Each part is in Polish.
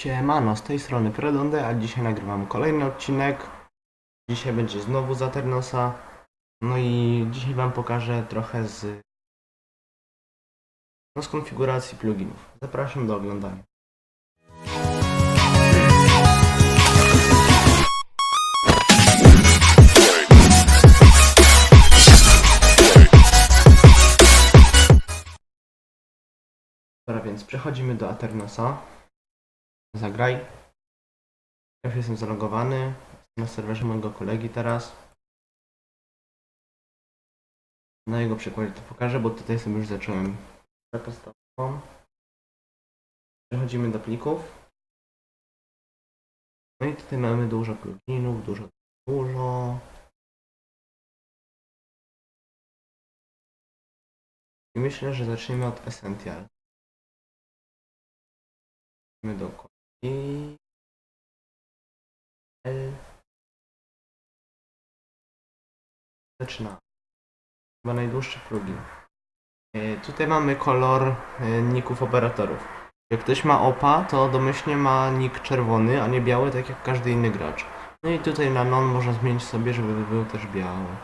Siemano, z tej strony Predonde, a dzisiaj nagrywam kolejny odcinek. Dzisiaj będzie znowu z Aternosa. No i dzisiaj wam pokażę trochę z, no, z konfiguracji pluginów. Zapraszam do oglądania. Dobra, więc przechodzimy do Aternosa. Zagraj. Ja już jestem zalogowany. Na serwerze mojego kolegi teraz. Na jego przykładzie to pokażę, bo tutaj sobie już zacząłem podstawową. Przechodzimy do plików. No i tutaj mamy dużo pluginów, dużo, dużo. I myślę, że zaczniemy od Essential. Idziemy do kolegi. L. Zaczynamy. Chyba najdłuższy plugin. E, Tutaj mamy kolor e, ników operatorów. Jak ktoś ma OPA, to domyślnie ma nick czerwony, a nie biały, tak jak każdy inny gracz. No i tutaj na non można zmienić sobie, żeby był też biały.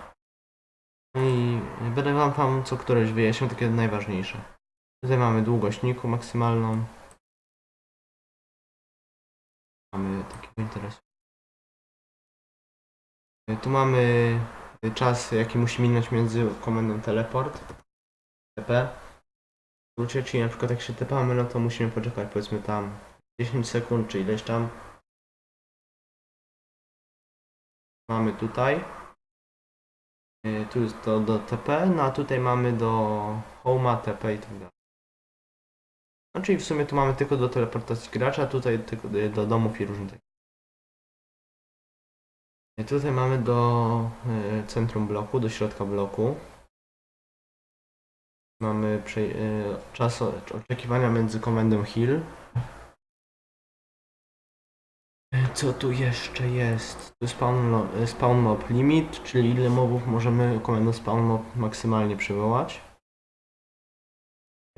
No i będę wam tam co któreś wyjaśniał, takie najważniejsze. Tutaj mamy długość niku maksymalną. Mamy takiego interesu. E, Tu mamy czas, jaki musi minąć między komendą teleport. TP. W skrócie, czyli na przykład jak się tepamy, no to musimy poczekać powiedzmy tam 10 sekund, czy ileś tam. Mamy tutaj. E, Tu jest to do TP, no a tutaj mamy do Home'a, TP i tak dalej. No czyli w sumie tu mamy tylko do teleportacji gracza, tutaj tylko do, do domów i różnych takich. Tutaj mamy do e, centrum bloku, do środka bloku. Mamy prze- e, czas oczekiwania między komendą heal. E, Co tu jeszcze jest? Tu spawn, spawn mob limit, czyli ile mobów możemy komendą spawn mob maksymalnie przywołać.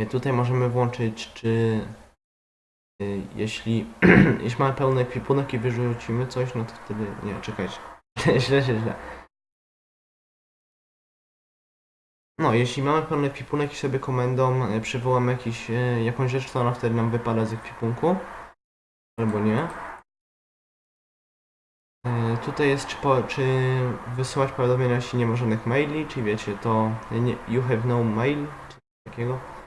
Tutaj możemy włączyć, czy y, jeśli, jeśli mamy pełny ekwipunek i wyrzucimy coś, no to wtedy... Nie, czekajcie. źle, źle, źle. No, jeśli mamy pełny ekwipunek i sobie komendą y, przywołamy jakiś, y, jakąś rzecz, to ona wtedy nam wypada z ekwipunku. Albo nie. Y, Tutaj jest, czy, po, czy wysyłać powiadomienia, jeśli nie ma żadnych maili, czy wiecie, to nie, you have no mail, czy takiego.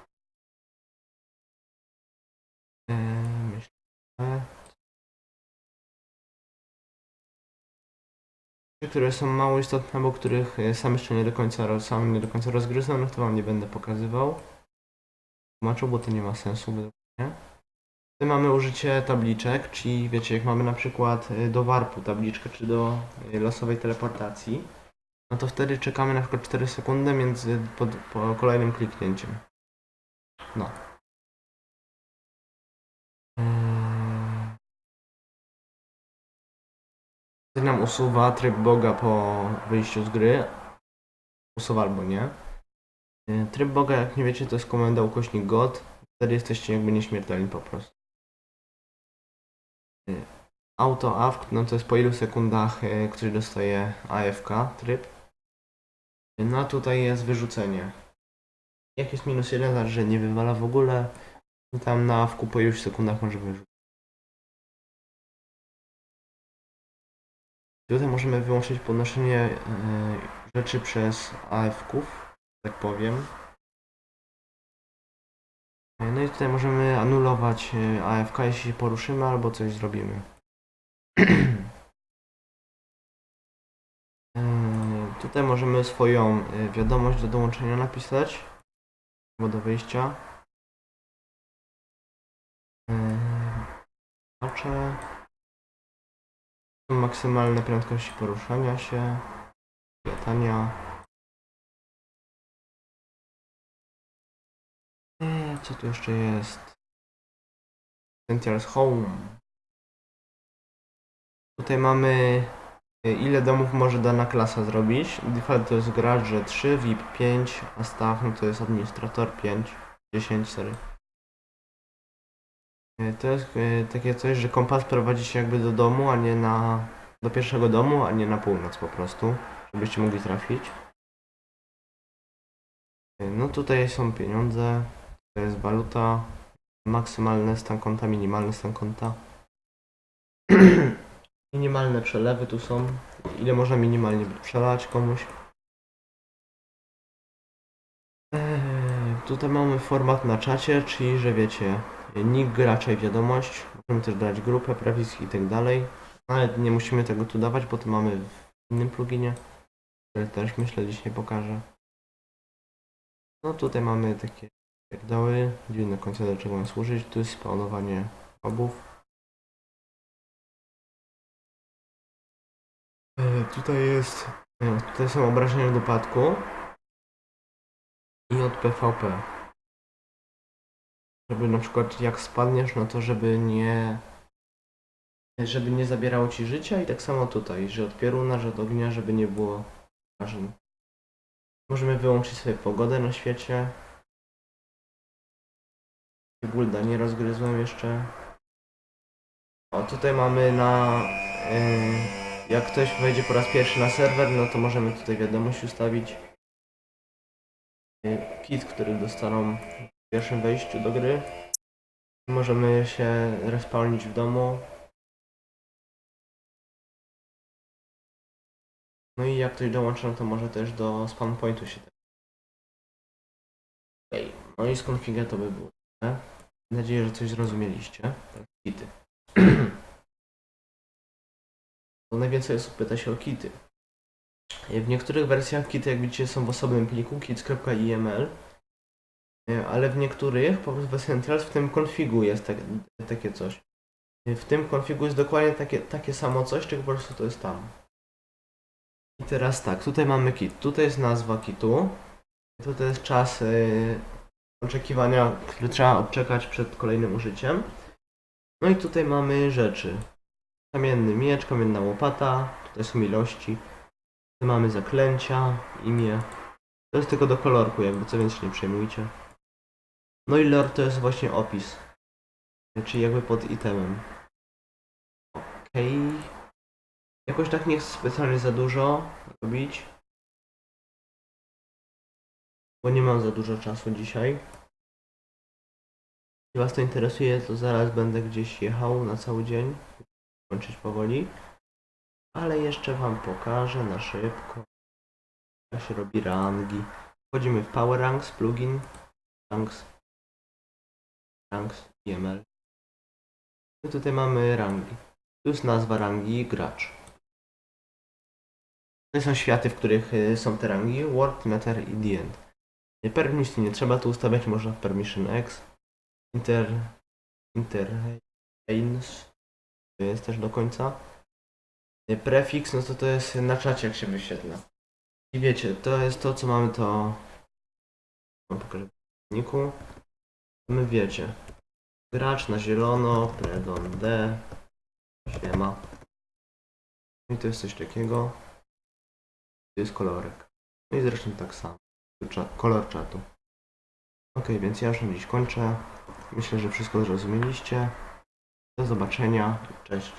Które są mało istotne, albo których e, sam jeszcze nie do końca, sam nie do końca rozgryzłem, no to wam nie będę pokazywał. Tłumaczył, bo to nie ma sensu według. Tutaj mamy użycie tabliczek, czyli wiecie, jak mamy na przykład e, do warpu tabliczkę, czy do e, losowej teleportacji, no to wtedy czekamy na przykład 4 sekundy między pod, po kolejnym kliknięciem. No. Eee. Nam usuwa tryb Boga po wyjściu z gry. Usuwa albo nie. Eee, Tryb Boga, jak nie wiecie, to jest komenda ukośnik God. Wtedy jesteście jakby nieśmiertelni po prostu. Eee, Auto AFK, no to jest po ilu sekundach e, ktoś dostaje AFK tryb. No a tutaj jest wyrzucenie. Jak jest minus jeden, znaczy, że nie wywala w ogóle. Tam na AFK po iluś sekundach może wyrzucić. Tutaj możemy wyłączyć podnoszenie e, rzeczy przez AF-ków, tak powiem. E, No i tutaj możemy anulować e, AFK, jeśli się poruszymy albo coś zrobimy. Tutaj możemy swoją wiadomość do dołączenia napisać albo do wyjścia. Zobaczę. Maksymalne prędkości poruszania się, latania. Eee, co tu jeszcze jest? Essentials Home. Tutaj mamy e, ile domów może dana klasa zrobić. Default to jest gracz, że 3, VIP 5, a staff no to jest administrator 5, 10, sorry. E, To jest e, takie coś, że kompas prowadzi się jakby do domu, a nie na... do pierwszego domu, a nie na północ po prostu, żebyście mogli trafić. E, No tutaj są pieniądze, to jest waluta, maksymalny stan konta, minimalny stan konta. Minimalne przelewy tu są, ile można minimalnie przelać komuś. Eee, tutaj mamy format na czacie, czyli że wiecie, nick gracza i wiadomość. Możemy też dać grupę, prefiks i tak dalej. Ale nie musimy tego tu dawać, bo to mamy w innym pluginie, który też myślę dzisiaj pokażę. No tutaj mamy takie pierdoły, dziwne końce do czego mają służyć. Tu jest spawnowanie mobów. E, Tutaj jest, e, tutaj są obrażenia do upadku i od PvP. Żeby na przykład jak spadniesz, no to żeby nie żeby nie zabierało ci życia i tak samo tutaj, że od pioruna, że od ognia, żeby nie było wrażeń. Możemy wyłączyć sobie pogodę na świecie. Gulda nie rozgryzłem jeszcze. O, tutaj mamy na... Yy, jak ktoś wejdzie po raz pierwszy na serwer, no to możemy tutaj wiadomość ustawić. Yy, kit, który dostaną pierwszym wejściu do gry. Możemy się respawnić w domu. No i jak ktoś dołączy, no to może też do spawn pointu się. Okej, no i konfigę to by było. Mam nadzieję, że coś zrozumieliście. Tak, kity. Bo najwięcej osób pyta się o kity. W niektórych wersjach kity, jak widzicie, są w osobnym pliku kits.iml, ale w niektórych, po prostu w Essentials, w tym konfigu jest tak, takie coś. W tym konfigu jest dokładnie takie, takie samo coś, tylko po prostu to jest tam. I teraz tak, tutaj mamy kit. Tutaj jest nazwa kitu. Tutaj jest czas y, oczekiwania, który trzeba odczekać przed kolejnym użyciem. No i tutaj mamy rzeczy. Kamienny miecz, kamienna łopata. Tutaj są ilości. Tutaj mamy zaklęcia, imię. To jest tylko do kolorku, jakby co więc się nie przejmujcie. No i lore to jest właśnie opis. Czyli jakby pod itemem. Okej. Jakoś tak nie chcę specjalnie za dużo robić. Bo nie mam za dużo czasu dzisiaj. Jeśli Was to interesuje, to zaraz będę gdzieś jechał na cały dzień. Kończyć powoli. Ale jeszcze Wam pokażę na szybko. Jak się robi rangi. Wchodzimy w Power Ranks, plugin. Ranks. Ranks. I tutaj mamy rangi. Tu jest nazwa rangi gracz. To są światy, w których y, są te rangi. Word, Matter i The End. Y, Permission nie trzeba tu ustawiać, można w Permission X. Inter... Interlanes. To jest też do końca. Y, Prefix, no to to jest na czacie jak się wyświetla. I wiecie, to jest to co mamy to... Pokażę w. My wiecie. Gracz na zielono, Predon D. Siema. I to jest coś takiego. To jest kolorek. No i zresztą tak samo. Kolor czatu. Ok, więc ja już na dziś kończę. Myślę, że wszystko zrozumieliście. Do zobaczenia. Cześć.